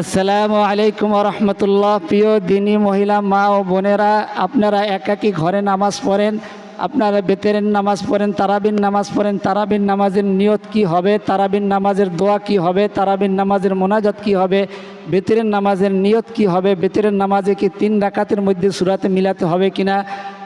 আসসালামু আলাইকুম রহমতুল্লাহ। প্রিয় দিনী মহিলা, মা ও বোনেরা, আপনারা একাকী ঘরে নামাজ পড়েন, আপনারা বেতেরের নামাজ পড়েন তারাবিন নামাজ পড়েন তারাবিন নামাজের নিয়ত কি হবে তারাবিন নামাজের দোয়া কি হবে তারাবিন নামাজের মোনাজাত কি হবে, বেতেরের নামাজের নিয়ত কি হবে, বেতেরের নামাজে কি তিন ডাকাতের মধ্যে সুরাতে মিলাতে হবে কিনা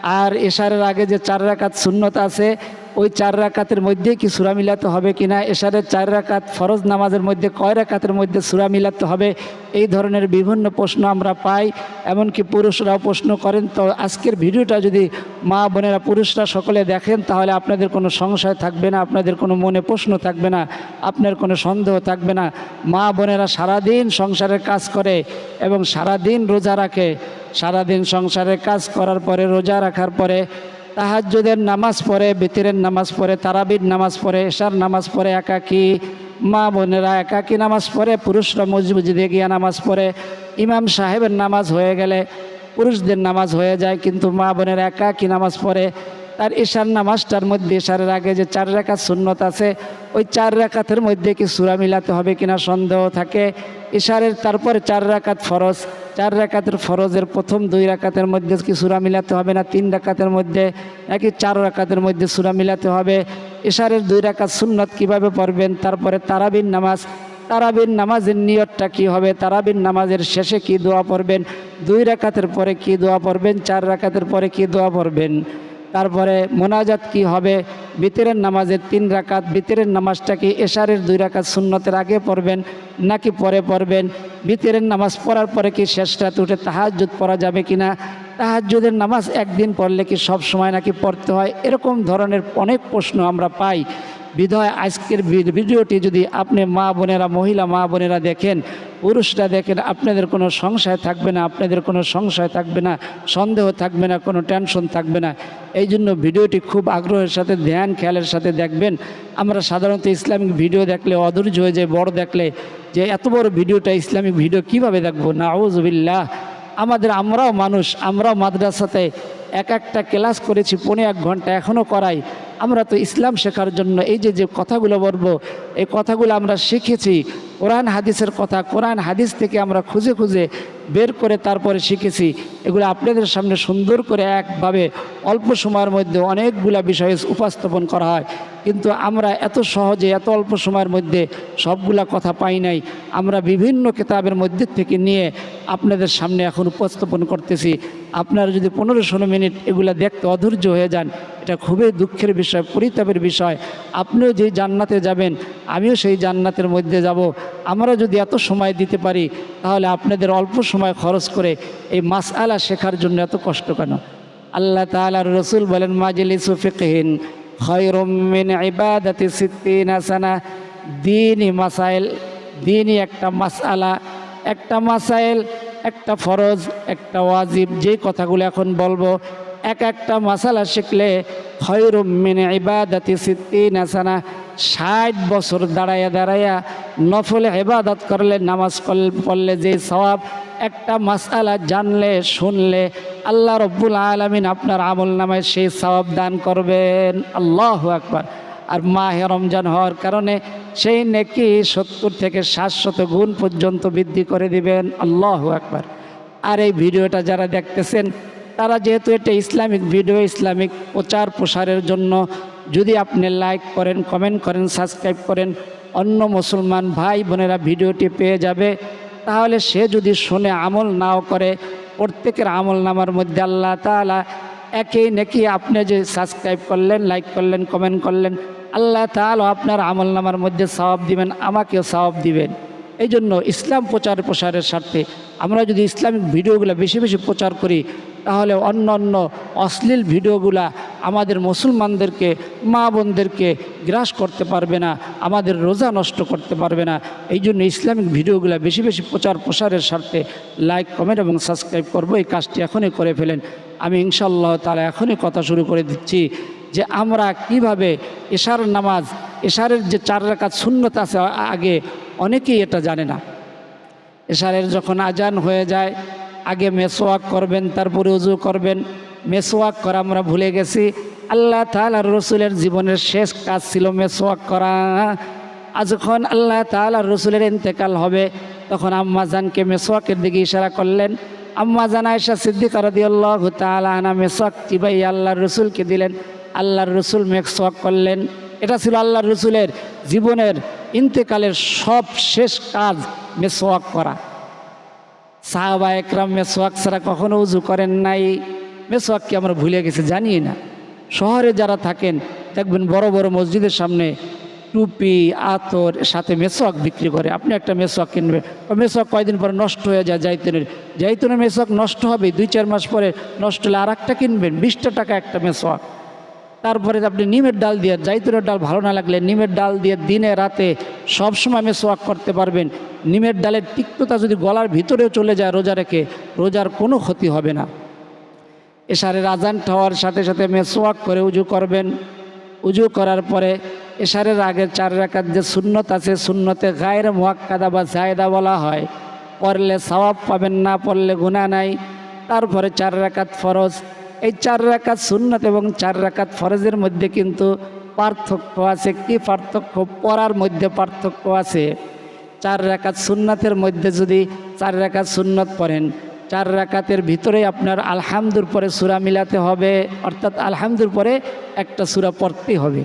আর এশারের আগে যে চার রাকাত সুন্নত আছে, ওই চার রাকাতের মধ্যে কি সুরা মিলাতে হবে কিনা? এশারের চার রাকাত ফরজ নামাজের মধ্যে কয় রাকাতের মধ্যে সুরা মিলাতে হবে? এই ধরনের বিভিন্ন প্রশ্ন আমরা পাই। এমনকি পুরুষরাও প্রশ্ন করেন। তো আজকের ভিডিওটা যদি মা বোনেরা পুরুষরা সকলে দেখেন, তাহলে আপনাদের কোনো সংশয় থাকবে না, আপনাদের কোনো মনে প্রশ্ন থাকবে না, আপনার কোনো সন্দেহ থাকবে না। মা বোনেরা সারাদিন সংসারের কাজ করে এবং সারাদিন রোজা রাখে। সারাদিন সংসারের কাজ করার পরে রোজা রাখার পরে তাহাজুদের নামাজ পড়ে, বেতিরের নামাজ পড়ে, তারাবির নামাজ পড়ে, এশার নামাজ পড়ে, একাকি মা বোনেরা একাকি নামাজ পড়ে, পুরুষরা মসজিদে গিয়া নামাজ পড়ে। ইমাম সাহেবের নামাজ হয়ে গেলে পুরুষদের নামাজ হয়ে যায়, কিন্তু মা বোনেরা একাকি নামাজ পড়ে। তার এশার নামাজটার মধ্যে, এশারের আগে যে চার রেখাত সুন্নত আছে, ওই চার রেখাতের মধ্যে কি সুরা মিলাতে হবে কিনা সন্দেহ থাকে? এশারের তারপরে চার রাকাত ফরজ, চার রাকাতের ফরজের প্রথম দুই রাকাতের মধ্যে কি সুরা মিলাতে হবে না তিন রাকাতের মধ্যে, নাকি চার রাকাতের মধ্যে সুরা মিলাতে হবে? এশারের দুই রাকাত সুন্নত কীভাবে পড়বেন? তারপরে তারাবিন নামাজ, তারাবিন নামাজের নিয়তটা কি হবে? তারাবিন নামাজের শেষে কি দোয়া পড়বেন? দুই রাকাতের পরে কি দোয়া পড়বেন? চার রাকাতের পরে কি দোয়া পড়বেন? তারপরে মোনাজাত কি হবে? বিতরের নামাজের তিন রাকাত, বিতরের নামাজটা কি এশারের দুই রাকাত সুন্নতের আগে পড়বেন নাকি পরে পড়বেন? বিতরের নামাজ পড়ার পরে কি শেষ রাত উঠে তাহাজ্জুদ পড়া যাবে কি না তাহাজুদের নামাজ একদিন পড়লে কি সব সময় নাকি পড়তে হয়? এরকম ধরনের অনেক প্রশ্ন আমরা পাই। বিধয় আজকের ভিডিওটি যদি আপনি মা বোনেরা, মহিলা মা বোনেরা দেখেন, পুরুষরা দেখেন, আপনাদের কোনো সংশয় থাকবে না, আপনাদের কোনো সংশয় থাকবে না, সন্দেহ থাকবে না, কোনো টেনশন থাকবে না। এই জন্য ভিডিওটি খুব আগ্রহের সাথে, ধ্যান, খেয়ালের সাথে দেখবেন। আমরা সাধারণত ইসলামিক ভিডিও দেখলে, অধৈর্য হয়ে যায় বড় দেখলে, যে এত বড় ভিডিওটা ইসলামিক ভিডিও কীভাবে দেখব? নাউজবিল্লাহ। আমাদের আমরাও মানুষ, আমরাও মাদ্রাসাতে এক একটা ক্লাস করেছি, পৌনে এক ঘণ্টা এখনও করাই। আমরা তো ইসলাম শেখার জন্য এই যে যে কথাগুলো বলব, এই কথাগুলো আমরা শিখেছি। কোরআন হাদিসের কথা, কোরআন হাদিস থেকে আমরা খুঁজে খুঁজে বের করে তারপরে শিখেছি। এগুলো আপনাদের সামনে সুন্দর করে একভাবে অল্প সময়ের মধ্যে অনেকগুলা বিষয় উপস্থাপন করা হয়। কিন্তু আমরা এত সহজে, এত অল্প সময়ের মধ্যে সবগুলা কথা পাই নাই। আমরা বিভিন্ন কিতাবের মধ্যে থেকে নিয়ে আপনাদের সামনে এখন উপস্থাপন করতেছি। আপনারা যদি পনেরো ষোলো মিনিট এগুলা দেখতে অধৈর্য হয়ে যান, এটা খুবই দুঃখের বিষয়, পরিতাপের বিষয়। আপনিও যেই জান্নাতে যাবেন, আমিও সেই জান্নাতের মধ্যে যাব। আমরা যদি এত সময় দিতে পারি, তাহলে আপনাদের অল্প সময় খরচ করে এই মাস আলা শেখার জন্য এত কষ্ট কেন? আল্লাহ তালার রসুল বলেন মাজিল ইসুফিকহীন খয়রমিন ইবাদাতি সিদ্দিন আসানা দিনই মাসাইল, দিনই একটা মাসআলা, একটা মাসাইল, একটা ফরজ, একটা ওয়াজিব যে কথাগুলো এখন বলব এক একটা মাসালা শিখলে খয়রুমিন ইবাদাতি সিদ্দিন আসানা ষাট বছর দাঁড়াইয়া দাঁড়াইয়া নফলে ইবাদত করলে, নামাজ পড়লে যে সওয়াব, একটা মাসালা জানলে, শুনলে আল্লাহ রব্বুল আলমিন আপনার আমল নামায় সেই সওয়াব দান করবেন। আল্লাহ আকবার। আর মাহে রমজান হওয়ার কারণে সেই নেকি সত্তর থেকে সাতশত গুণ পর্যন্ত বৃদ্ধি করে দিবেন। আল্লাহ আকবার। আর এই ভিডিওটা যারা দেখতেছেন তারা যেহেতু এটা ইসলামিক ভিডিও, ইসলামিক প্রচার প্রসারের জন্য, যদি আপনি লাইক করেন কমেন্ট করেন সাবস্ক্রাইব করেন, অন্য মুসলমান ভাই বোনেরা ভিডিওটি পেয়ে যাবে, তাহলে সে যদি শুনে আমল নাও করে, প্রত্যেকের আমল নামার মধ্যে আল্লাহ তালা একই নাকি আপনি যে সাবস্ক্রাইব করলেন লাইক করলেন কমেন্ট করলেন, আল্লাহ তাহলে আপনার আমল নামার মধ্যে সওয়াব দিবেন, আমাকেও সওয়াব দিবেন। এই জন্য ইসলাম প্রচার প্রসারের স্বার্থে আমরা যদি ইসলামিক ভিডিওগুলো বেশি বেশি প্রচার করি তাহলে অন্য অন্য অশ্লীল ভিডিওগুলা আমাদের মুসলমানদেরকে, মা বোনদেরকে গ্রাস করতে পারবে না, আমাদের রোজা নষ্ট করতে পারবে না। এই জন্য ইসলামিক ভিডিওগুলো বেশি বেশি প্রচার প্রসারের স্বার্থে লাইক কমেন্ট এবং সাবস্ক্রাইব করব। এই কাজটি এখনই করে ফেলেন। আমি ইনশাল্লাহ তালা এখনই কথা শুরু করে দিচ্ছি যে আমরা কীভাবে এশার নামাজ, এশারের যে চার রাকাত শূন্যত আছে আগে অনেকেই এটা জানে না। এশারের যখন আজান হয়ে যায় আগে মেসোয়াক করবেন, তারপরে উজু করবেন। মেসোয়াক করা আমরা ভুলে গেছি। আল্লাহ তালার রসুলের জীবনের শেষ কাজ ছিল মেসোয়াক করা। আজ যখন আল্লাহ তালার রসুলের ইন্তেকাল হবে, তখন আম্মা জানকে মেসোয়াকের দিকে ইশারা করলেন। আম্মা জান আয়সা সিদ্দিকা রাদিয়াল্লাহু তাআলা আনা মেসোয়াক চিবাই আল্লাহর রসুলকে দিলেন। আল্লাহর রসুল মেসোয়াক করলেন। এটা ছিল আল্লাহর রসুলের জীবনের ইন্তেকালের সব শেষ কাজ মেসোয়াক করা। সাহাবা একরাম মেসোয়াক ছাড়া কখনো উজু করেন নাই। মেসোয়াক কি আমরা ভুলে গেছি? জানি না। শহরে যারা থাকেন, দেখবেন বড় বড় মসজিদের সামনে টুপি, আতর, সাথে মেসোয়াক বিক্রি করে। আপনি একটা মেসোয়াক কিনবেন। মেসোয়াক কয়দিন পরে নষ্ট হয়ে যায় জাইতুনের। জাইতুনের মেসোয়াক নষ্ট হবে, দুই চার মাস পরে নষ্ট হলে আর একটা কিনবেন, বিশটা টাকা একটা মেসোয়াক। তারপরে আপনি নিমের ডাল দিয়ে জাইতুনের ডাল ভালো না লাগলে নিমের ডাল দিয়ে দিনে রাতে সবসময় মেসোয়াক করতে পারবেন। নিমের ডালের তিক্ততা যদি গলার ভিতরেও চলে যায় রোজা রেখে, রোজার কোনো ক্ষতি হবে না। এশারের আজান হওয়ার সাথে সাথে মেসোয়াক করে উজু করবেন। উজু করার পরে এশারের আগে চার রাকাত যে সুন্নত আছে, সুন্নতে গায়ের মোয়াক্কাদা বা জায়দা বলা হয়। পড়লে সওয়াব পাবেন, না পড়লে গুণা নাই। তারপরে চার রাকাত ফরজ। এই চার রাকাত সুন্নত এবং চার রাকাত ফরজের মধ্যে কিন্তু পার্থক্য আছে। কি পার্থক্য? পড়ার মধ্যে পার্থক্য আছে। চার রাকাত সুন্নাতের মধ্যে যদি চার রাকাত সুন্নত পড়েন, চার রাকাতের ভিতরে আপনার আলহামদুর পরে সুরা মিলাতে হবে, অর্থাৎ আলহামদুর পরে একটা সুরা পড়তেই হবে।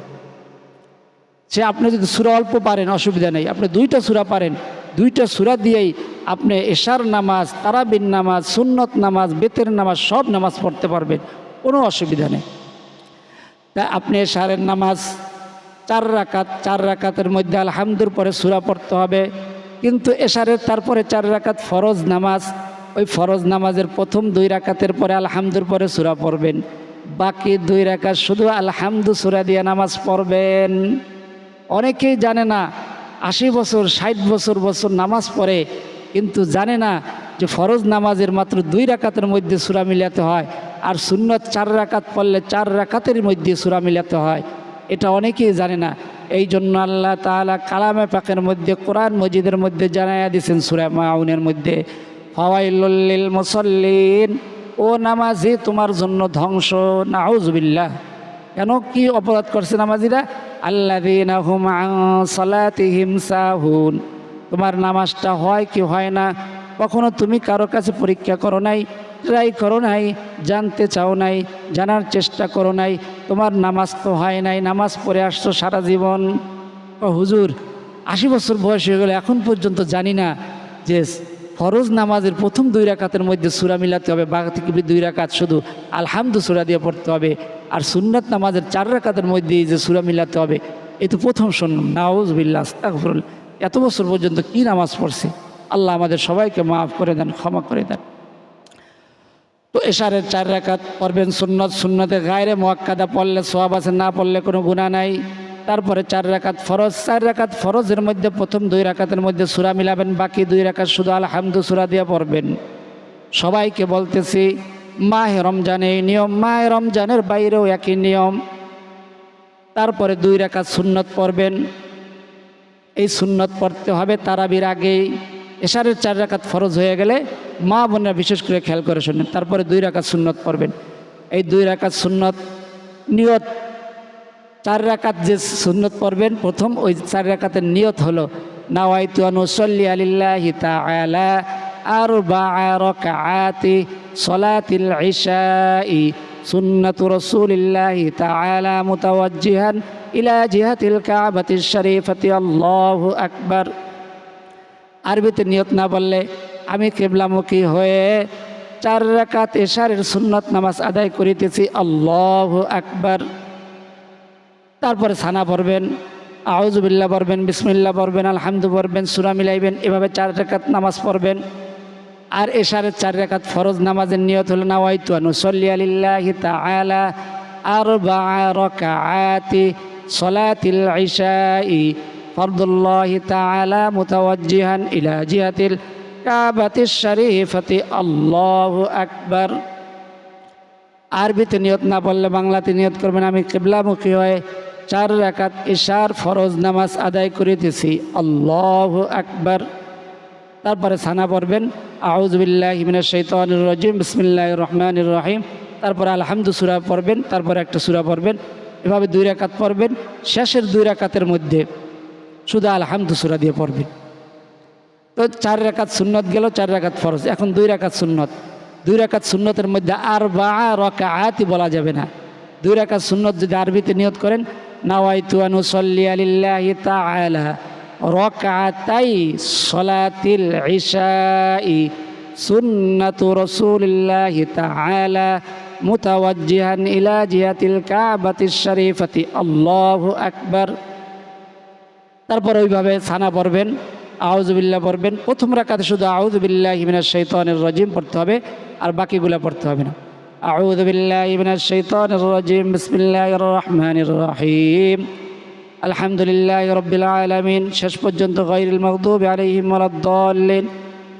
সে আপনি যদি সুরা অল্প পারেন, অসুবিধা নেই। আপনি দুইটা সুরা পারেন দুইটা সুরা দিয়েই আপনি এশার নামাজ তারাবিন নামাজ, সুন্নত নামাজ, বেতের নামাজ, সব নামাজ পড়তে পারবেন। কোনো অসুবিধা নেই। তা আপনি এশারের নামাজ চার রাকাত, চার রাকাতের মধ্যে আলহামদুর পরে সুরা পড়তে হবে। কিন্তু এশারের তারপরে চার রাকাত ফরজ নামাজ, ওই ফরজ নামাজের প্রথম দুই রাকাতের পরে আলহামদুর পরে সুরা পড়বেন। বাকি দুই রাকাত শুধু আলহামদু সুরা দিয়ে নামাজ পড়বেন। অনেকেই জানে না আশি বছর, ষাট বছর বছর নামাজ পড়ে, কিন্তু জানে না যে ফরজ নামাজের মাত্র দুই রাকাতের মধ্যে সুরা মিলাতে হয় আর সুন্নত চার রাকাত পড়লে চার রাকাতের মধ্যে সুরা মিলাতে হয়। এটা অনেকেই জানে না। এই জন্য আল্লাহ তাআলা কালামে পাকের মধ্যে, কোরআন মজিদের মধ্যে জানাইয়া দিয়েছেন সুরা মাউনের মধ্যে, ফাওয়াইলুল মুসল্লিন, ও নামাজি তোমার জন্য ধ্বংস, নাউজবিল্লাহ। কেন? কি অপরাধ করছে নামাজিরা? সাহুন। তোমার নামাজটা হয় কি হয় না? কখনো তুমি কারও কাছে পরীক্ষা করো নাই, ট্রাই করো নাই, জানতে চাও নাই, জানার চেষ্টা করো নাই, তোমার নামাজ তো হয় নাই, নামাজ পড়ে আসছো সারা জীবন? ও হুজুর, আশি বছর বয়স হয়ে গেলে, এখন পর্যন্ত জানি না যে ফরজ নামাজের প্রথম দুই রাকাতের মধ্যে সুরা মিলাতে হবে বাঘ থেকে দুই রাকাত শুধু আলহামদু সুরা দিয়ে পড়তে হবে। আর সুন্নাত নামাজের চার রাকাতের মধ্যে যে সুরা মিলাতে হবে, এ তো প্রথম শুনলাম নাউজ বিল্লাহ আস্তাগফিরুল। এত বছর পর্যন্ত কি নামাজ পড়ছে? আল্লাহ আমাদের সবাইকে মাফ করে দেন, ক্ষমা করে দেন। তো এশারের চার রাকাত পড়বেন সুন্নত। সুন্নতে গায়রে মোয়াক্কাদা পড়লে সোয়াব আছে, না পড়লে কোনো গুণা নাই। তারপরে চার রাকাত ফরজ, চার রাকাত ফরজের মধ্যে প্রথম দুই রাকাতের মধ্যে সুরা মিলাবেন, বাকি দুই রাকাত শুধু আলহামদু সুরা দিয়ে পড়বেন। সবাইকে বলতেছি, মাহে রমজানে এই নিয়ম, মাহে রমজানের বাইরেও একই নিয়ম। তারপরে দুই রাকাত সুন্নত পড়বেন। এই সুন্নত পড়তে হবে তারাবির আগেই। এশারের চার রাকাত ফরজ হয়ে গেলে মা বোনেরা বিশেষ করে খেয়াল করে শোনেন, তারপরে দুই রাকাত সুন্নত পড়বেন। এই দুই রাকাত সুন্নত নিয়ত চার রাকাত যে সুন্নত পড়বেন, প্রথম ওই চার রাকাতের নিয়ত হলো, নাওয়াইতু আনুসল্লি আলিল্লাহি তাআলা আরবা'a রাকাআতি সলাতিল ইশাই। সুন্নাতু রাসূলিল্লাহি তাআলা মুতাওয়াজ্জিহান ইলা জিহাতিল কাবাতিশ শরীফাতি। আল্লাহু আকবার। আরবিতে নিয়ত না বললে আমি কেবলামুখী হয়ে চার রাকাত এশারের সুন্নত নামাজ আদায় করিতেছি। আল্লাহ আকবার। তারপরে সানা পড়বেন আউজুবিল্লা পড়বেন বিসমিল্লা পড়বেন, আলহামদু পড়বেন, সুরা মিলাইবেন, এভাবে চার রেখাত নামাজ পড়বেন। আর এশারের চার রেখাত ফরজ নামাজের নিয়ত হলো নাওয়াইতু আনুসল্লি আলিল্লাহি তাআলা আরবা'a রাকাআতি সলাতিল ইশাই, ফরদুল্লাহি তাআলা মুতাওয়াজ্জিহান ইলা জিহাতিল কাবাতিশ শরীফাতি, আল্লাহু আকবার। আরবিতে নিয়ত না বললে বাংলাতে নিয়ত করবেন, আমি কেবলামুখী হয়ে চার রাকাত ইশার ফরজ নামাজ আদায় করিতেছি। আল্লাহ আকবার। তারপরে সানা পড়বেন। আউজবিল্লাহ হিমিনের শৈতানুর রজিম। বিসমিল্লাহ রহমান রহিম। তারপরে আলহামদু সুরা পড়বেন। তারপরে একটা সুরা পড়বেন। এভাবে দুই রাকাত পড়বেন। শেষের দুই রাকাতের মধ্যে শুধু আলহামদু সুরা দিয়ে পড়বেন। তো চার রেখাত সুন্নত গেল, চার রেখাত ফরজ। এখন দুই রাকাত সুন্নত। দুই রেখাত সুন্নতের মধ্যে আর বা রকা আয়াতি বলা যাবে না। দুই রেখাত সুন্নত যদি আরবিতে নিয়ত করেন নাওয়াইতু আনুসল্লি আলিল্লাহি তাআলা রকাতাই সলাতিল ইশাই সুন্নাতু রাসূলিল্লাহি তাআলা মুতাওয়াজ্জিহান ইলা জিহাতিল কাবাতিশ শরীফাতি। আল্লাহু আকবার। তারপর ওইভাবে ছানা পড়বেন আউজবিল্লা পড়বেন। প্রথম রাকাতে শুধু আউজবিল্লাহ হিমিনার শৈতানের রজিম পড়তে হবে, আর বাকিগুলো পড়তে হবে না। আউজবিল্লাহ হিমিনার শৈতানের রজিম বিসমিল্লাহ রহমান রহিম আলহামদুলিল্লাহ রব্বিল আলমিন শেষ পর্যন্ত গৈরুল মকদুব আলহিম দলিন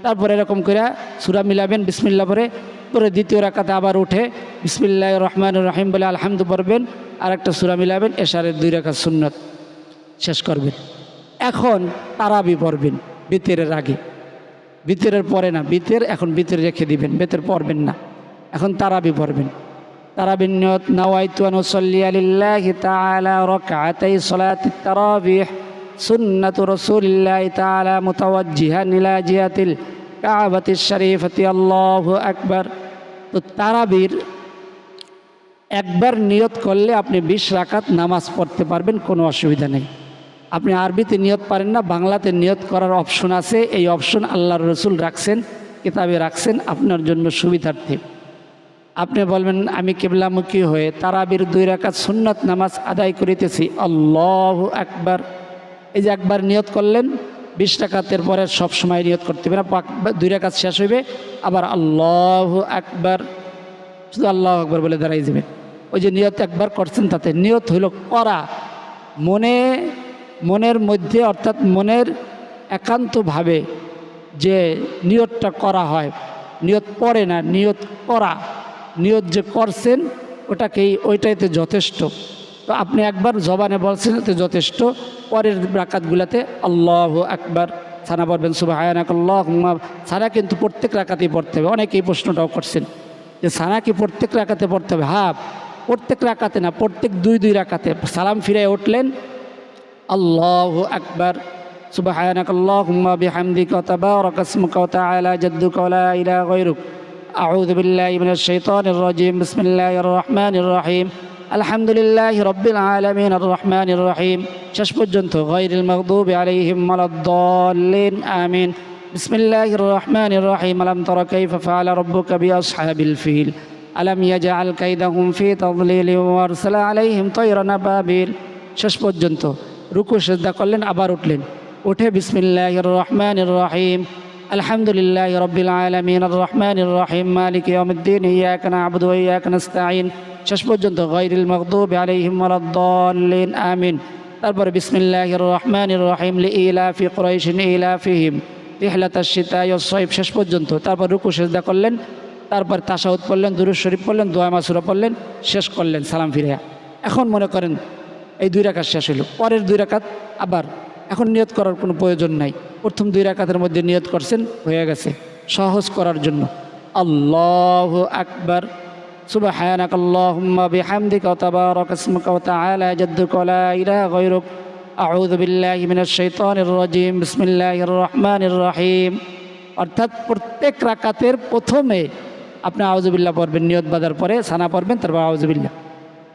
তারপরে এরকম করে সুরা মিলাবেন বিসমিল্লা পরে পরে দ্বিতীয় রাকাতে আবার উঠে বিসমিল্লাহ রহমান রহিম বলে আলহামদু পড়বেন। আর একটা সুরা মিলাবেন, এশারের দুই রাকাত সুন্নত। শেষ করবেন। এখন তারাবি পড়বেন, বিতেরের আগে। বিতেরের পরে না, বিতের এখন বিতের রেখে দিবেন, বেতের পড়বেন না। এখন তারাবি পড়বেন। তারাবিন নিয়ত, নাওয়াইতু আন উসাল্লি আলিল্লাহি তাআলা রাকআতাই সালাতিত তারাবিহ, সুন্নাতু রাসূলিল্লাহি তাআলা মুতাওয়াজ্জিহান ইলা জিহাতিল কাবাতিশ শরীফাতি। আল্লাহু আকবার। তো তারাবির একবার নিয়ত করলে আপনি বিশ রাকাত নামাজ পড়তে পারবেন, কোনো অসুবিধা নেই। আপনি আরবিতে নিয়ত পারেন না, বাংলাতে নিয়ত করার অপশন আছে। এই অপশন আল্লাহর রসুল রাখছেন, কিতাবে রাখছেন, আপনার জন্য সুবিধার্থে। আপনি বলবেন, আমি কেবলামুখী হয়ে তারাবির দুই রাকাত সুন্নত নামাজ আদায় করিতেছি। আল্লাহ একবার এই যে একবার নিয়ত করলেন, বিশ টাকাতের পরে সব সময় নিয়ত করতে হবে না দুই রাকাত শেষ হইবে, আবার আল্লাহ একবার শুধু আল্লাহ একবার বলে দাঁড়াই যাবেন ওই যে নিয়ত একবার করছেন তাতে, নিয়ত হইল করা। মনে, মনের মধ্যে অর্থাৎ মনের একান্তভাবে যে নিয়তটা করা হয়, নিয়ত পড়ে না, নিয়ত করা। নিয়ত যে করছেন, ওটাকেই ওইটাইতে যথেষ্ট। তো আপনি একবার জবানে বলছেন, এতে যথেষ্ট। পরের রাকাতগুলাতে আল্লাহ একবার ছানা পড়বেন সুবাহ আল্লাহ ছানা কিন্তু প্রত্যেক রাকাতেই পড়তে হবে। অনেকে এই প্রশ্নটাও করছেন যে, ছানা কি প্রত্যেক রাকাতে পড়তে হবে? হাফ প্রত্যেক রাকাতে না, প্রত্যেক দুই দুই রাকাতে। সালাম ফিরে উঠলেন, আল্লাহ একবার সুবাহ আল্লাহ হুম্মা বিহামদি কথা বা কতা আয়লা জদ্দু কলা ইলা গৈরুক أعوذ بالله من الشيطان الرجيم بسم الله الرحمن الرحيم الحمد لله رب العالمين الرحمن الرحيم শেষ পর্যন্ত غير المغضوب عليهم ولا الضالين آمين بسم الله الرحمن الرحيم ألم تر كيف فعل ربك بأصحاب الفيل ألم يجعل كيدهم في تضليل وأرسل عليهم طيرا أبابيل শেষ পর্যন্ত রুকু সেজদা করলেন আবার উঠলেন উঠে বিসমিল্লাহ রহমান রহিম আলহামদুলিল্লাহ রবিল আলমিন রহমান রহিম, মালিক ইয়মুদ্দিন ইয়াক নাবুদু ওয়া ইয়াক নাস্তাঈন। শেষ পর্যন্ত গায়রিল মাগদুব আলাইহিম ওয়ালাদ-দাল্লিন আমিন। তারপরে বিসমিল্লাহ রহমান রহিম, লিইলাফি কুরাইশ ইলাফিহিম রিহলাত আশ-শিতাই ওয়াস-সাইফ শেষ পর্যন্ত। তারপর রুকু, সেজদা করলেন। তারপর তাশাহুদ পড়লেন, দুরুদ শরীফ পড়লেন, দোয়া মাসুরা পড়লেন, শেষ করলেন, সালাম ফিরিয়া এখন মনে করেন এই দুই রাকাত শেষ হইল, পরের দুই রাকাত আবার এখন নিয়ত করার কোনো প্রয়োজন নাই প্রথম দুই রাকাতের মধ্যে নিয়ত করছেন হয়ে গেছে সহজ করার জন্য আল্লাহ আকবার سبحانك اللهم بحمدك وتبارك اسمك وتعالى جدك ولا إله غيرك أعوذ بالله من الشيطان الرجيم بسم الله الرحمن الرحيم অর্থাৎ প্রত্যেক রাকাতের প্রথমে আপনি আউজুবিল্লাহ পড়বেন নিয়ত বাদার পরে সানা পড়বেন তারপর আউজুবিল্লাহ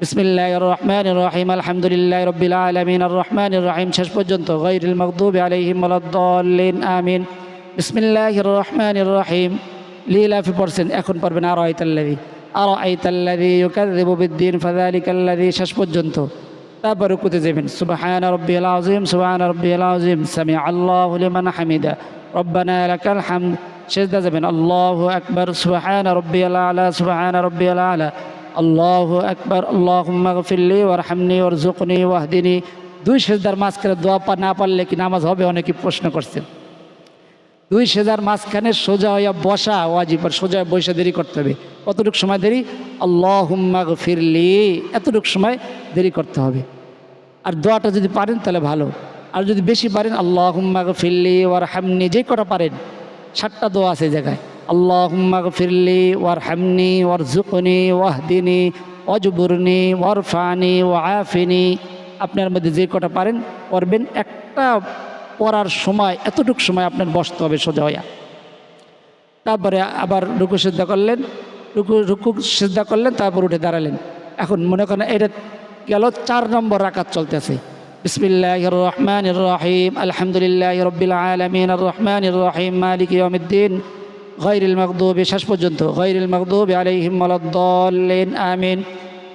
বিসমিল্লাহ রহমান রহিম। আলহামদুলিল্লাহ রবিল আলমিন। রহমান রহিম। শেষ পর্যন্ত গৈরুল মকদুব আলহিম আলদ্দিন আমিন। বিসমিল্লাহ রহমান রহিম। লীলাফি পড়ছেন এখন পড়বেন আর আয়তাল্লাদি আর আইতাল্লাদি ইউকাদিবুদ্দিন ফাদালিকাল্লাদি শেষ পর্যন্ত। তারপর রুকুতে যাবেন। সুবহান রব্বিল আযীম, সুবহান রব্বিল আযীম। সামি আল্লাহু লিমান হামিদা। রব্বানা লাকাল হামদ। সেজদা যাবেন। আল্লাহু আকবার। সুবহান রব্বিল আলা, সুবহান রব্বিল আলা। আল্লাহু আকবার, আল্লাহুম্মা গফিরলি ওয়ারহামনি ওয়ারজুকনি ওয়াহদিনি। দুই সেজদার মাঝখানে দোয়া পা না পারলে কি নামাজ হবে? অনেকে প্রশ্ন করছেন। দুই সেজার মাঝখানে সোজা হইয়া বসা ওয়াজিব, আর সোজা বসে দেরি করতে হবে। কতটুক সময় দেরি? আল্লাহ ফিরলি এতটুক সময় দেরি করতে হবে। আর দোয়াটা যদি পারেন তাহলে ভালো। আর যদি বেশি পারেন আল্লাহ ফিরলি ওয়ার হামনি যে কটা পারেন, সাতটা দোয়া আছে জায়গায়। ফিরলি ওয়ার হামনি ওয়ার জুকনি ওয়াহদিনী অজবুরনি ওয়ারফানি ওয়াফিনি আপনার মধ্যে যে কটা পারেন করবেন একটা পড়ার সময়, এতটুকু সময় আপনার বসতে হবে সোজা হইয়া। তারপরে আবার রুকু সিদ্ধা করলেন, রুকু রুকু সিদ্ধা করলেন, তারপর উঠে দাঁড়ালেন। এখন মনে করেন এটা গেল চার নম্বর রাকাত চলতেছে। বিসমিল্লাহ রহমান রহিম, আলহামদুলিল্লাহ রবিল আলমিন রহমান রহিম, মালিক ইয়মুদ্দিন গৈরিল মকদুব শেষ পর্যন্ত। গৈরিল মকদুব আলাইহিম মালাদ্দাল্লিন, আমিন।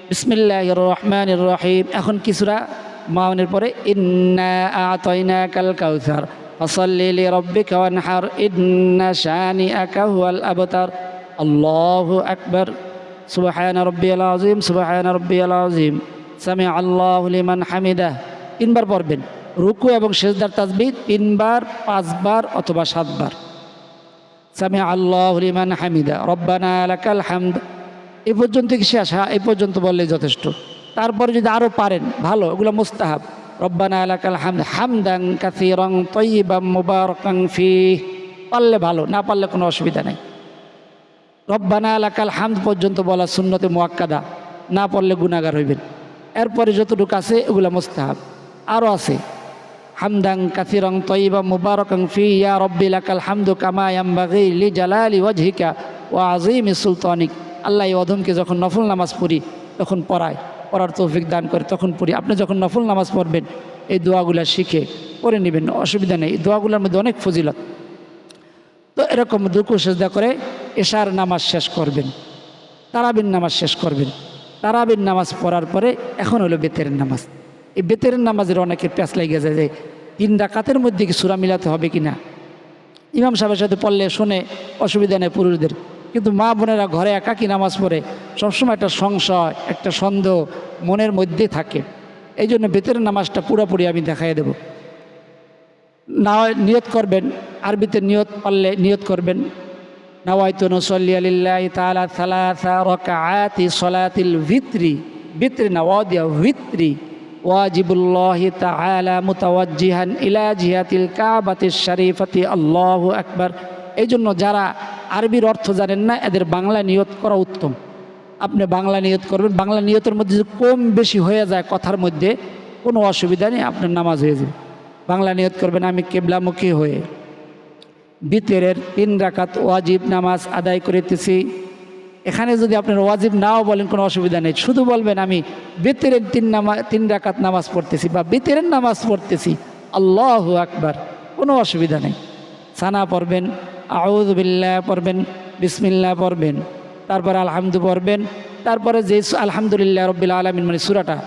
বিসমিল্লাহ রহমান রহিম এখন কিছুরা মাউনের পরে, ইন্না আতয়না কাল কাউসার। ফসল্লি রব্বিকা ওয়ানহার। ইন্না শানিআকা হুয়াল আবতার। আল্লাহু আকবার। সুবহান রব্বিয়াল আযীম, সুবহান রব্বিয়াল আযীম। সামি আল্লাহু লিমান হামিদাহ। তিনবার পড়বেন। রুকু এবং সেজদার তাসবিহ তিনবার, পাঁচবার অথবা সাতবার। সামি আল্লাহ লিমান হামিদা, রব্বানা লাকাল হামদ। এই পর্যন্ত কি শেষ? হ্যাঁ এই পর্যন্ত বললেই যথেষ্ট। তারপরে যদি আরও পারেন, ভালো, এগুলো মুস্তাহাব। রব্বানা লাকাল হামদ হামদাং কাসিরং তৈবাম মুবারকাং ফি পারলে ভালো, না পারলে কোনো অসুবিধা নেই। রব্বানা লাকাল হামদ পর্যন্ত বলা সুন্নতে মোয়াক্কাদা, না পড়লে গুণাগার হইবেন। এরপরে যতটুকু আছে, এগুলো মুস্তাহাব। আরও আছে। হামদাং কাসিরং তৈবা মুবারকং ফি, ইয়া রব্বি লাকাল হামদু কামা ইয়ামবাগি লি জালালি ওয়াজহিকা ও আজিম সুলতানিক। আল্লাহ এই অধমকে যখন নফল নামাজ পড়ি, তখন পড়ায়, পড়ার তৌফিক দান করে, তখন পড়ি। আপনি যখন নফল নামাজ পড়বেন, এই দোয়াগুলা শিখে, পড়ে নেবেন, অসুবিধা নেই। এই দোয়াগুলোর মধ্যে অনেক ফজিলত। তো এরকম দুকু সেজদা করে এশার নামাজ শেষ করবেন তারাবিন নামাজ শেষ করবেন। তারাবিন নামাজ পড়ার পরে এখন হলো বেতের নামাজ। এই বেতের নামাজের অনেকের প্যাঁচ লেগে যায় যে তিন ডাকাতের মধ্যে কি সুরা মিলাতে হবে কি না ইমাম সাহেবের সাথে পড়লে শোনে অসুবিধা নেই পুরুষদের। কিন্তু মা বোনেরা ঘরে একাকি নামাজ পড়ে, সবসময় একটা সংশয়, একটা সন্দেহ মনের মধ্যে থাকে। এই জন্য বেতের নামাজটা পুরোপুরি আমি দেখাই দেব। না নিয়ত করবেন, আরবিতে নিয়ত পারলে নিয়ত করবেন। নাওয়াইতু নসল্লি আলিল্লাহি সলাতিল ভিত্রি। ভিত্রি না ভিত্রি। ওয়াজিবুল্লাহি তাআলা মুতাওয়াজ্জিহান ইলা জিহাতিল কাবাতিশ শরীফাতি, আল্লাহু আকবার। এই জন্য যারা আরবির অর্থ জানেন না, এদের বাংলা নিয়ত করা উত্তম। আপনি বাংলা নিয়ত করবেন, বাংলা নিয়তের মধ্যে যদি কম বেশি হয়ে যায় কথার মধ্যে, কোনো অসুবিধা নেই, আপনার নামাজ হয়ে যাবে। বাংলা নিয়ত করবেন আমি কেবলামুখী হয়ে। বিতেরের তিন রাকাত ওয়াজিব নামাজ আদায় করিতেছি। এখানে যদি আপনার ওয়াজিব নাও বলেন, কোনো অসুবিধা নেই। শুধু বলবেন, আমি বেতেরের তিন নামা তিন রাকাত নামাজ পড়তেছি বা বেতেরের নামাজ পড়তেছি। আল্লাহ আকবার, কোনো অসুবিধা নেই। সানা পড়বেন আউদুবিল্লাহ পড়বেন, বিসমিল্লাহ পড়বেন। তারপরে আলহামদু পড়বেন। তারপরে যে আলহামদুলিল্লাহ রব্বিল আলমিন মানে সুরাটা।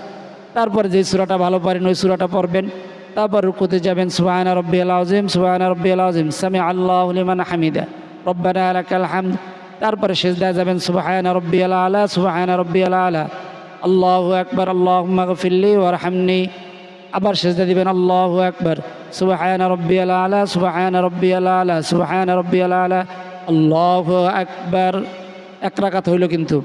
তারপরে যে সুরাটা ভালো পারেন, ওই সুরাটা পড়বেন। তারপর রুকুতে যাবেন সুহায়না রব্বি আল আজিম সুহায়না রব্বি আল আজিম সামি আল্লাহ হামিদা। রব্বানা আলাকাল হামদ। তারপরে শেষদায় যাবেন সুবাহানা রব্বি আল আলা সুবাহানা রব্বি আল আলা আল্লাহ আকবর আল্লাহ মগফিল্লি ওরহামনি আবার সেজদা দিবেন আল্লাহ আকবর সুবাহান রব্বি আল আলা সুবাহান রব্বি আল আলা সুবাহান রব্বি আল আলা আল্লাহ আকবর এক রাকাত হইল কিন্তু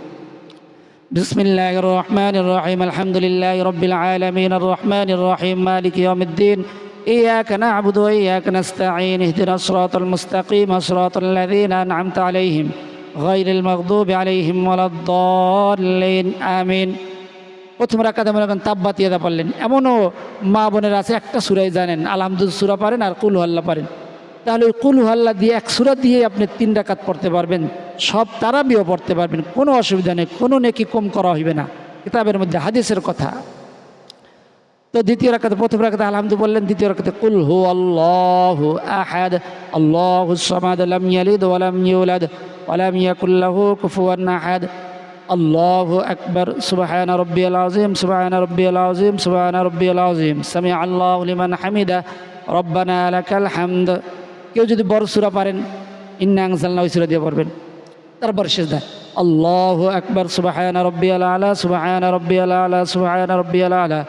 بسم الله الرحمن الرحيم الحمد لله رب العالمين الرحمن الرحيم مالك يوم الدين إياك نعبد وإياك نستعين اهدنا الصراط المستقيم صراط الذين أنعمت عليهم غير المغضوب عليهم ولا الضالين আমিন। প্রথম রাখাতে মনে করেন তাব্বাত ইয়াদা পারলেন এমনও মা বোনের আছে, একটা সুরাই জানেন আলহামদুল সুরা পারেন আর কুল হাল্লা পারেন। তাহলে ওই কুল হাল্লা দিয়ে এক সুরা দিয়ে আপনি তিন রাকাত পড়তে পারবেন। সব তারা তারাবিও পড়তে পারবেন। কোনো অসুবিধা নেই, কোনো নেকি কম করা হইবে না। কিতাবের মধ্যে হাদিসের কথা। তো দ্বিতীয় রাখাতে প্রথম রাখাতে আলহামদু বললেন, দ্বিতীয় রাখাতে কুল হু আল্লাহ আহাদ, আল্লাহ সামাদ আলাম ইয়ালিদ ওয়ালাম ইউলাদ। ওয়ালাম ইয়াকুল্লাহু কুফুয়ান আহাদ আল্লাহ আকবর সুবহান রব্বিয়াল আযীম সুবহান রব্বিয়াল আযীম সুবহান রব্বিয়াল আযীম সামি আল্লাহ লিমান হামিদা রব্বানা লাকাল হামদ কেউ যদি বড় সূরা পারেন, ইন্না আনজালনা ওই সূরা দিয়ে পড়বেন। তারপর সেজদা। আল্লাহ আকবর। সুবহান রব্বিয়াল আলা সুবহান রব্বিয়াল আলা সুবহান রব্বিয়াল আলা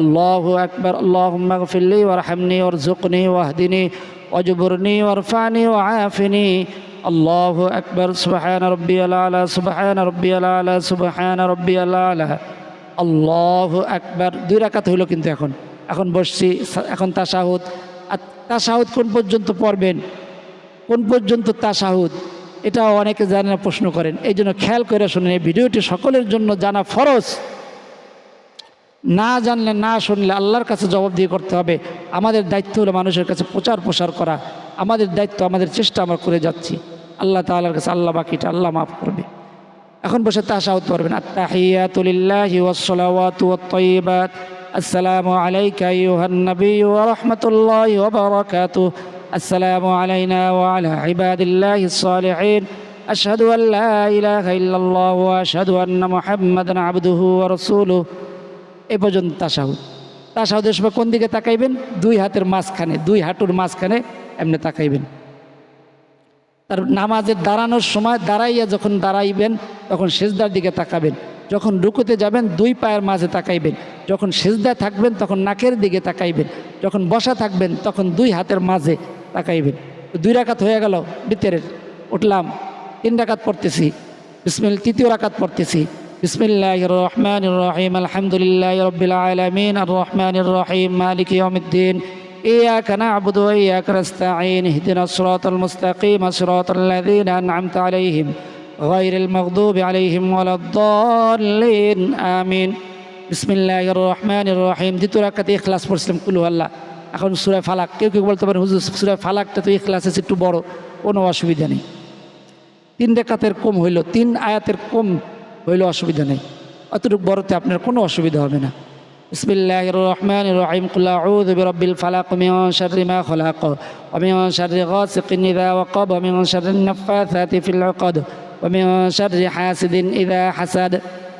আল্লাহ আকবর। আল্লাহুম্মা গফিরলি ওয়ারহামনি ওয়ারযুকনি ওয়াহদিনি ওয়াজবুরনি ওয়ারফানি ওয়াআফিনি আল্লাহ আকবর, সুবহান রব্বিয়াল আলা, সুবহান রব্বিয়াল আলা, সুবহান রব্বিয়াল আলা। আল্লাহ আকবর, দুই রাকাত হইল কিন্তু এখন। এখন বসছি এখন তাশাহুদ। আর তাশাহুদ কোন পর্যন্ত পড়বেন? কোন পর্যন্ত তাশাহুদ? এটাও অনেকে জানে না, প্রশ্ন করেন। এই জন্য খেয়াল করে শুনেন, এই ভিডিওটি সকলের জন্য জানা ফরজ। না জানলে, না শুনলে আল্লাহর কাছে জবাব দিয়ে করতে হবে। আমাদের দায়িত্ব হলো মানুষের কাছে প্রচার প্রসার করা। আমাদের দায়িত্ব, আমাদের চেষ্টা আমরা করে যাচ্ছি। আল্লাহ তাআলার কাছে আল্লাহ বাকিটা আল্লাহ মাফ করবে। এখন বসে তাশাহুদ পড়বেন আত্তাহিয়াতুলিল্লাহি ওয়াসসালাওয়াতু ওয়াত-তাইয়্যিবাত আসসালামু আলাইকা আইয়ুহান নবী ওয়া রাহমাতুল্লাহি ওয়া বারাকাতুহু, আসসালামু আলাইনা ওয়া আলা ইবাদিল্লাহিস সালিহিন আশহাদু আন লা ইলাহা ইল্লাল্লাহ ওয়া আশহাদু আন্না মুহাম্মাদান আবদুহু ওয়া রাসূলুহু। এ পর্যন্ত তাশাহুদ। তাশাহুদের সময় কোন দিকে তাকাইবেন? দুই হাতের মাঝখানে, দুই হাঁটুর মাঝখানে এমনি তাকাইবেন। তার নামাজের দাঁড়ানোর সময় দাঁড়াইয়া যখন দাঁড়াইবেন, তখন সেজদার দিকে তাকাবেন। যখন রুকুতে যাবেন, দুই পায়ের মাঝে তাকাইবেন। যখন সেজদায় থাকবেন, তখন নাকের দিকে তাকাইবেন। যখন বসা থাকবেন, তখন দুই হাতের মাঝে তাকাইবেন। দুই রাকাত হয়ে গেল, ভিতরের। উঠলাম, তিন রাকাত পড়তেছি। বিসমিল, তৃতীয় রাকাত পড়তেছি। বিসমিল্লাহ রহমান রহিম, আলহামদুলিল্লাহ রবিল আর রহমান রহিম, মালিক ইয়মুদ্দিন إياك نعبد وإياك نستعين اهدنا الصراط المستقيم صراط الذين أنعمت عليهم غير المغضوب عليهم ولا الضالين آمين بسم الله الرحمن الرحيم দ্বিতীয় রাকাতে ইখলাস পড়ছিলাম কুলু আল্লাহ এখন সূরা ফালাক কেউ কেউ বলতে পারে হুজুর সূরা ফালাকটা তো ইখলাস আছে একটু বড় কোনো অসুবিধা নেই তিন রেখাতের কম হইল তিন আয়াতের কম হইল অসুবিধা নেই অতটুকু বড়তে আপনার কোনো অসুবিধা হবে না بسم الله الرحمن الرحيم قل أعوذ برب الفلق من شر ما خلق ومن شر غاسق إذا وقب ومن شر النفاثات في العقد ومن شر حاسد إذا حسد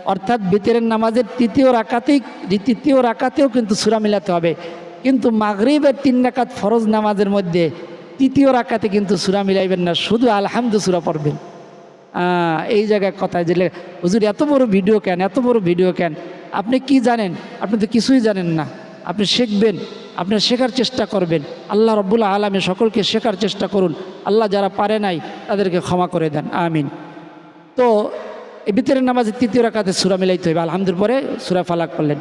অর্থাৎ বিতরের নামাজের তৃতীয় রাকাতেই তৃতীয় রাকাতেও কিন্তু সুরা মিলাতে হবে কিন্তু মাগরিবের তিন রাকাত ফরজ নামাজের মধ্যে তৃতীয় রাকাতে কিন্তু সুরা মিলাইবেন না শুধু আলহামদু সুরা পড়বেন আহ, এই জায়গায় কথা যে লে- হুজুর এত বড় ভিডিও কেন এত বড় ভিডিও কেন আপনি কি জানেন? আপনি তো কিছুই জানেন না। আপনি শিখবেন, আপনি শেখার চেষ্টা করবেন। আল্লাহ রব্বুল্লা আলমী সকলকে শেখার চেষ্টা করুন। আল্লাহ যারা পারে নাই, তাদেরকে ক্ষমা করে দেন। আমিন। তো এই ভিতরের নামাজের তৃতীয় রাকাতে সুরা মিলাইতে হবে আলহামদুর পরে সুরা ফালাক করলেন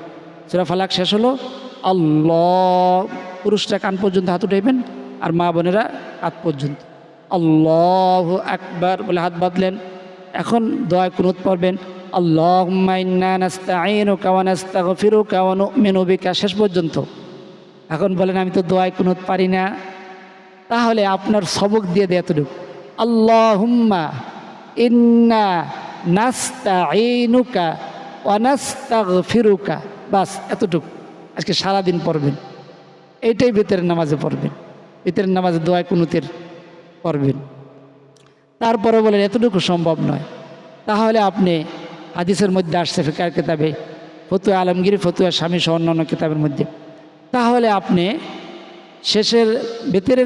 সুরা ফালাক শেষ হলো, আল্লাহ, পুরুষরা কান পর্যন্ত হাত উঠাইবেন আর মা বোনেরা হাত পর্যন্ত। আল্লাহ একবার বলে হাত বাঁধলেন। এখন দয়া কুনুত পড়বেন। কাওয়ানুমিনুবিকা শেষ পর্যন্ত। এখন বলেন, আমি তো দোয়ায় কুনুত পারি না। তাহলে আপনার সবক দিয়ে দেয় এতটুকু আল্লাহুম্মা ইন্না বাস, এতটুকু। আজকে সারাদিন পড়বেন। এইটাই বেতের নামাজে পড়বেন। বেতের নামাজে দোয়ায় কুনুতের পড়বেন। তারপরে বলেন, এতটুকু সম্ভব নয়। তাহলে আপনি হাদিসের মধ্যে আসছে ফেকার কিতাবে, ফতুয়া আলমগীর, ফতুয়া স্বামী সহ অন্যান্য কিতাবের মধ্যে। তাহলে আপনি শেষের বেতের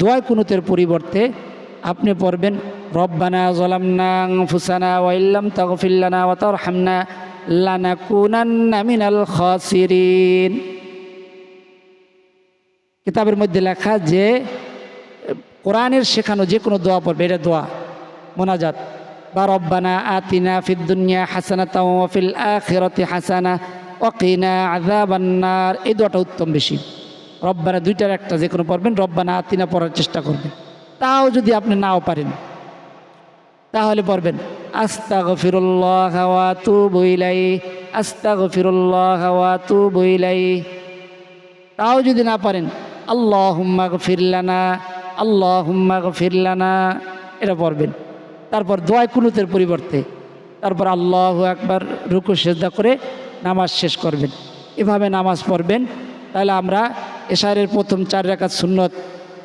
দোয়া কুনুতের পরিবর্তে আপনি পড়বেন, রব্বানা জলামনা ফুসানা ওয়াইল্লাম তগফিল্লানা ওয়াতর হামনা লানা মিনাল খসিরিন। কিতাবের মধ্যে লেখা যে কোরআনের শেখানো যে কোনো দোয়া পড়বে, এটা দোয়া, মোনাজাত। রব্বানা আতিনা ফিদ দুনিয়া হাসানা তাওফিল আখিরাতি হাসানা ওকিনা আযাবান্নার। এই দোয়াটা উত্তম বেশি। রব্বানা দুইটার একটা, যে কোনো পড়বেন, রব্বানা আতিনা পড়ার চেষ্টা করবেন। তাও যদি আপনি নাও পারেন, তাহলে পড়বেন আস্তা গফিরুল্লাহ ওয়া তুবু ইলাই আস্তা গফিরুল্লাহ ওয়া তুবু ইলাই তাও যদি না পারেন আল্লাহ হুম্মা ফিরলানা আল্লাহ হুম্মা ফিরলানা এটা পড়বেন। তারপর দোয়াই কুনুতের পরিবর্তে। তারপর আল্লাহ একবার রুকু, সেজদা করে নামাজ শেষ করবেন। এভাবে নামাজ পড়বেন। তাহলে আমরা এশারের প্রথম চার রেখাত সুন্নত,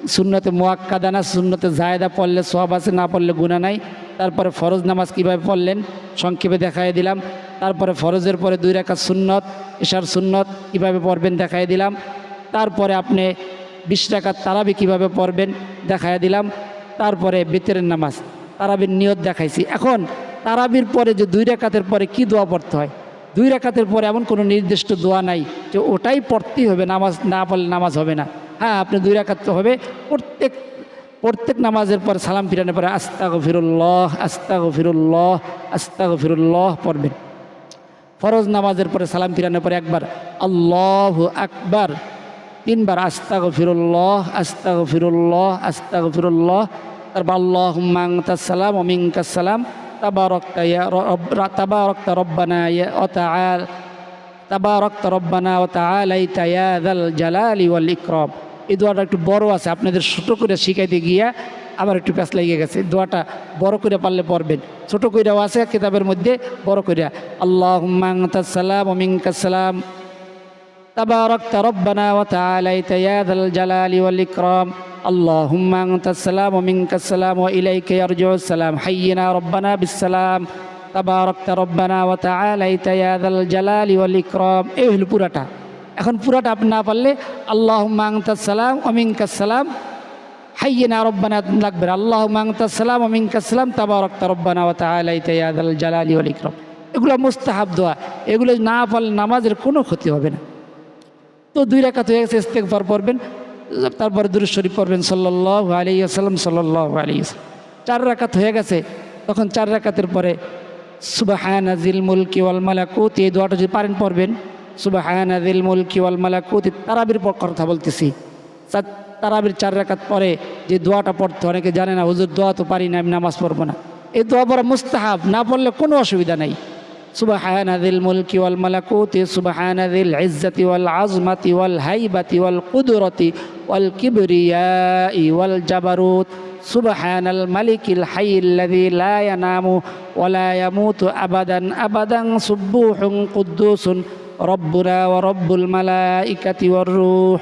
সুন্নতে মোয়াক্কাদানা সুন্নতে জায়দা পড়লে সব আছে, না পড়লে গুণা নাই। তারপরে ফরজ নামাজ কীভাবে পড়লেন সংক্ষেপে দেখাই দিলাম। তারপরে ফরজের পরে দুই রেখা সুন্নত, এশার সুন্নত কীভাবে পড়বেন দেখাই দিলাম। তারপরে আপনি বিশ টাকার তারাবি কীভাবে পড়বেন দেখাই দিলাম। তারপরে বেতেরের নামাজ। তারাবির নিয়ত দেখাইছি। এখন তারাবির পরে যে দুই রেখাতের পরে কি দোয়া পড়তে হয়? দুই রেখাতের পরে এমন কোনো নির্দিষ্ট দোয়া নাই যে ওটাই পড়তেই হবে, নামাজ না পড়লে নামাজ হবে না। হ্যাঁ আপনি দুই রেখাত হবে। প্রত্যেক প্রত্যেক নামাজের পর সালাম ফিরানোর পরে আস্তা গফিরুল্লাহ আস্তা গফিরুল্লাহ আস্তা গফিরুল্লাহ পড়বেন। ফরজ নামাজের পরে সালাম ফিরানোর পরে একবার আল্লাহ আকবার, তিনবার আস্তা গফিরুল্লাহ আস্তা গফিরুল্লাহ আস্তা গফিরুল্লাহ তারপর আল্লাহ ইকরাম। এই একটু বড় আছে, আপনাদের ছোট করে শিখাইতে গিয়া আবার একটু প্যাঁচ লেগে গেছে। দোয়াটা বড় করে পারলে পড়বেন। ছোট কইরাও আছে কিতাবের মধ্যে, বড় কইরা আনতাস সালাম ওয়া মিনকাস সালাম। تباركت ربنا وتعاليت يا ذا الجلال والإكرام اللهم أنت السلام ومنك السلام وإليك يرجع السلام حينا ربنا بالسلام تباركت ربنا وتعاليت يا ذا الجلال والإكرام এই হলো পুরাটা এখন পুরাটা আপনি না পারলে আল্লাহুম্মা আনতাস সালাম ওয়া মিনকাস সালাম হাইয়িনা রব্বানা লাগবে আল্লাহুম্মা আনতাস সালাম ওয়া মিনকাস সালাম তাবারাকতা রব্বানা ওয়া তাআলাইতা ইয়া যাল জালালি ওয়াল ইকরাম এগুলো মুস্তাহাব দোয়া এগুলো না পারলে নামাজের কোনো ক্ষতি হবে না তো দুই রাকাত হয়ে গেছে ইস্তেকবার পড়বেন, তারপরে দুরুদ শরীফ পড়বেন সাল্লাহ আলী আসালাম সাল্লাহ আলী চার রাকাত হয়ে গেছে, তখন চার রাকাতের পরে, সুবাহান আজিল মুলকি ওয়াল মালাকুত, এই দোয়াটা যদি পারেন পড়বেন, সুবাহান আজিল মুলকি ওয়াল মালাকুত তারাবির কথা বলতেছি। তারাবির চার রাকাত পরে যে দোয়াটা পড়তে অনেকে জানে না, হুজুর দোয়া তো পারি না, আমি নামাজ পড়ব না। এই দোয়া পড়া মুস্তাহাব, না পড়লে কোনো অসুবিধা নাই। سبحان ذي الملك والملكوت سبحان ذي العزة والعظمة والهيبة والقدرة والكبرياء والجبروت سبحان الملك الحي الذي لا ينام ولا يموت أبدا أبدا سبوح قدوس ربنا ورب الملائكة والروح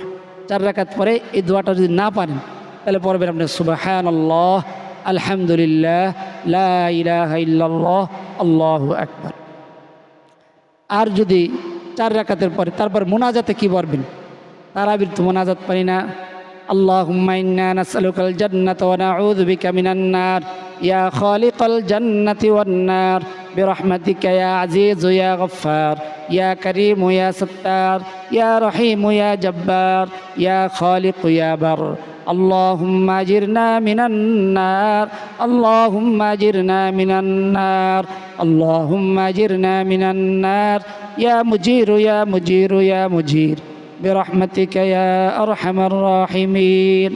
চার রাকাত পরে এই দোয়াটা যদি না পারেন তাহলে পড়বেন আপনি সুবাহান আল্লাহ আলহামদুলিল্লাহ লা ইলাহা ইল্লাল্লাহ আল্লাহু আকবার আর যদি চার রাকাতের পরে তারপর মোনাজাতে কি পড়বেন? তারাবির তো মোনাজাত পারি না। اللهم إنا نسألك الجنة ونعوذ بك من النار. يا خالق الجنة والنار. برحمتك يا عزيز يا غفار. يا كريم يا ستار. يا رحيم يا جبار. يا خالق يا بر. اللهم أجرنا من النار. اللهم أجرنا من النار. اللهم أجرنا من النار. يا مجير يا مجير يا مجير. برحمتك يا ارحم الراحمين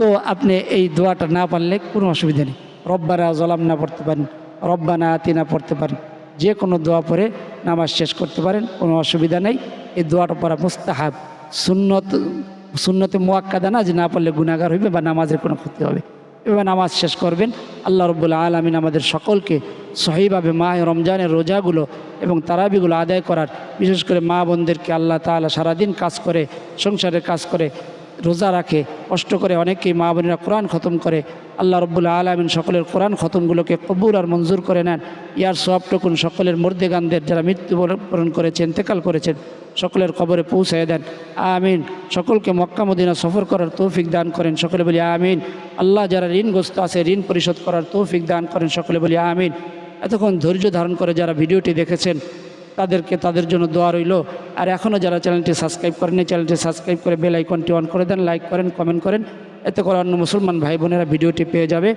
তো আপনি এই দোয়াটা না পারলে কোনো অসুবিধা নেই রব্বানা জলাম না পড়তে পারেন রব্বানা আতিনা পড়তে পারেন যে কোনো দোয়া পরে নামাজ শেষ করতে পারেন কোনো অসুবিধা নেই এই দোয়াটা পড়া মুস্তাহাব সুন্নত সুন্নতে মোয়াক্কাদা না যে না পড়লে গুণাগার হইবে বা নামাজের কোনো ক্ষতি হবে এবার নামাজ শেষ করবেন। আল্লাহ রব্বুল আলমিন আমাদের সকলকে সহিভাবে মা রমজানের রোজাগুলো এবং তারাবিগুলো আদায় করার, বিশেষ করে মা বোনদেরকে আল্লাহ তাআলা সারাদিন কাজ করে, সংসারের কাজ করে, রোজা রাখে, কষ্ট করে, অনেকেই মা বোনেরা কোরআন খতম করে, আল্লাহ রব্বুল আলমিন সকলের কোরআন খতমগুলোকে কবুল আর মঞ্জুর করে নেন। ইয়ার সবটুকুন সকলের মর্দেগানদের যারা মৃত্যুবরণ করেছেন ইন্তেকাল করেছেন, সকলের কবরে পৌঁছায় দেন। আমিন। সকলকে মক্কা মদিনা সফর করার তৌফিক দান করেন। সকলে বলি আমিন। আল্লাহ যারা ঋণগ্রস্ত আছে, ঋণ পরিশোধ করার তৌফিক দান করেন, সকলে বলি আমিন। এতক্ষণ ধৈর্য ধারণ করে যারা ভিডিওটি দেখেছেন, তাদেরকে তাদের জন্য দোয়া রইল। আর এখনও যারা চ্যানেলটি সাবস্ক্রাইব করেনি চ্যানেলটি সাবস্ক্রাইব করে বেল আইকনটি অন করে দেন, লাইক করেন, কমেন্ট করেন। এতে করে অন্য মুসলমান ভাই বোনেরা ভিডিওটি পেয়ে যাবে।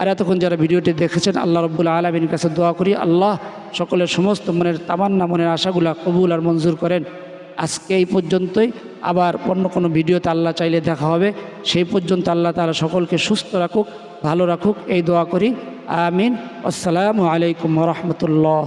আর এতক্ষণ যারা ভিডিওটি দেখেছেন, আল্লাহ রব্বুল আলমীর কাছে দোয়া করি, আল্লাহ সকলের সমস্ত মনের তামান্না মনের আশাগুলা কবুল আর মঞ্জুর করেন। আজকে এই পর্যন্তই। আবার অন্য কোনো ভিডিওতে আল্লাহ চাইলে দেখা হবে। সেই পর্যন্ত আল্লাহ তালা সকলকে সুস্থ রাখুক, ভালো রাখুক, এই দোয়া করি। আমিন। আসসালামু আলাইকুম রহমতুল্লাহ।